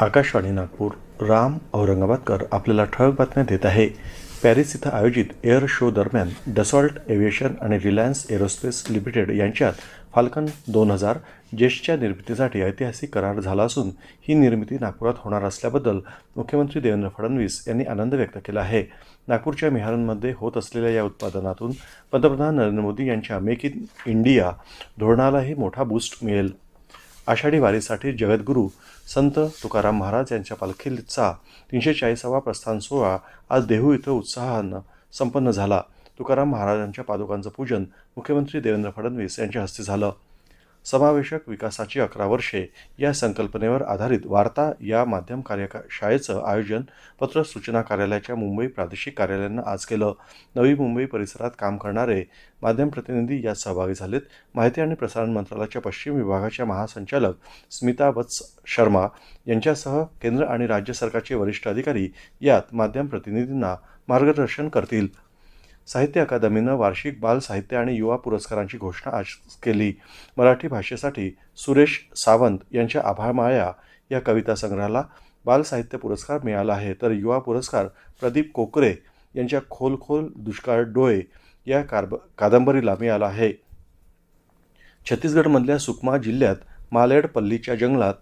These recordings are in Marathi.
आकाशवाणी नागपूर राम औरंगाबादकर आपल्याला ठळक बातम्या देत आहे. पॅरिस इथं आयोजित एअर शो दरम्यान डसॉल्ट एव्हिएशन आणि रिलायन्स एरोस्पेस लिमिटेड यांच्यात फाल्कन दोन हजार जेशच्या निर्मितीसाठी ऐतिहासिक करार झाला असून ही निर्मिती नागपुरात होणार असल्याबद्दल मुख्यमंत्री देवेंद्र फडणवीस यांनी आनंद व्यक्त केला आहे. नागपूरच्या मिहारांमध्ये होत असलेल्या या उत्पादनातून पंतप्रधान नरेंद्र मोदी यांच्या मेक इन इंडिया धोरणालाही मोठा बूस्ट मिळेल. आषाढी वारीसाठी जगद्गुरू संत तुकाराम महाराज यांच्या पालखीचा तीनशे चाळीसावा प्रस्थान सोहळा आज देहू इथं उत्साहानं संपन्न झाला. तुकाराम महाराजांच्या पादुकांचं पूजन मुख्यमंत्री देवेंद्र फडणवीस यांच्या हस्ते झालं. समावेशक विकासाची अकरा वर्षे या संकल्पनेवर आधारित वार्ता या माध्यम कार्यशाळेचं आयोजन पत्र सूचना कार्यालयाच्या मुंबई प्रादेशिक कार्यालयानं आज केलं. नवी मुंबई परिसरात काम करणारे माध्यम प्रतिनिधी यात सहभागी झालेत. माहिती आणि प्रसारण मंत्रालयाच्या पश्चिम विभागाच्या महासंचालक स्मिता वत्स शर्मा यांच्यासह केंद्र आणि राज्य सरकारचे वरिष्ठ अधिकारी यात माध्यम प्रतिनिधींना मार्गदर्शन करतील. साहित्य अकादमीनं वार्षिक बाल साहित्य आणि युवा पुरस्कारांची घोषणा आज केली. मराठी भाषेसाठी सुरेश सावंत यांच्या आभाळमाया या कविता संग्रहाला बाल साहित्य पुरस्कार मिळाला आहे. तर युवा पुरस्कार प्रदीप कोकरे यांच्या खोल खोल दुष्काळ डोळे या कारब कादंबरीला मिळाला आहे. छत्तीसगडमधल्या सुकमा जिल्ह्यात मालेड पल्लीच्या जंगलात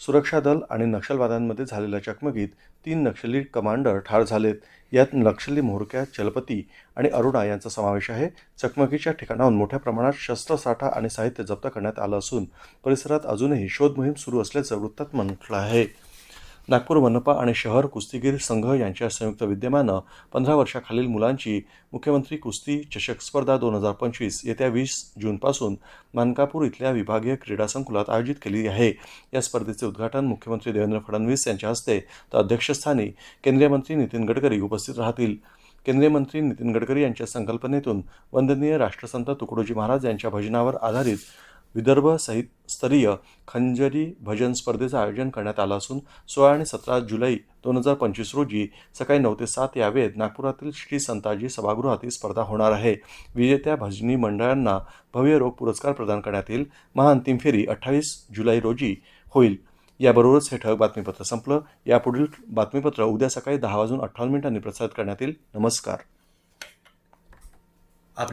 सुरक्षा दल आणि नक्षलवाद्यांमध्ये झालेल्या चकमकीत तीन नक्षली कमांडर ठार झालेत. यात नक्षली म्होरक्या चलपती आणि अरुणा यांचा समावेश आहे. चकमकीच्या ठिकाणाहून मोठ्या प्रमाणात शस्त्रसाठा आणि साहित्य जप्त करण्यात आलं असून परिसरात अजूनही शोधमोहीम सुरू असल्याचं वृत्तात म्हटलं आहे. नागपूर मनपा आणि शहर कुस्तीगीर संघ यांच्या संयुक्त विद्यमानं पंधरा वर्षाखालील मुलांची मुख्यमंत्री कुस्ती चषक स्पर्धा दोन हजार पंचवीस येत्या वीस जूनपासून मानकापूर इथल्या विभागीय क्रीडा संकुलात आयोजित केली आहे. या स्पर्धेचे उद्घाटन मुख्यमंत्री देवेंद्र फडणवीस यांच्या हस्ते तर अध्यक्षस्थानी केंद्रीय मंत्री नितीन गडकरी उपस्थित राहतील. केंद्रीय मंत्री नितीन गडकरी यांच्या संकल्पनेतून वंदनीय राष्ट्रसंत तुकडोजी महाराज यांच्या भजनावर आधारित विदर्भ सहित स्तरीय खंजरी भजन स्पर्धेचं आयोजन करण्यात आलं असून सोळा आणि सतरा जुलै दोन हजार पंचवीस रोजी सकाळी नऊ ते सात या वेळेत नागपुरातील श्री संताजी सभागृहात ही स्पर्धा होणार आहे. विजेत्या भजनी मंडळांना भव्य रोग पुरस्कार प्रदान करण्यात येईल. महाअंतिम फेरी अठ्ठावीस जुलै रोजी होईल. याबरोबरच हे ठळक बातमीपत्र संपलं. यापुढील बातमीपत्र उद्या सकाळी दहा वाजून अठ्ठावन्न मिनिटांनी प्रसारित करण्यात येईल. नमस्कार.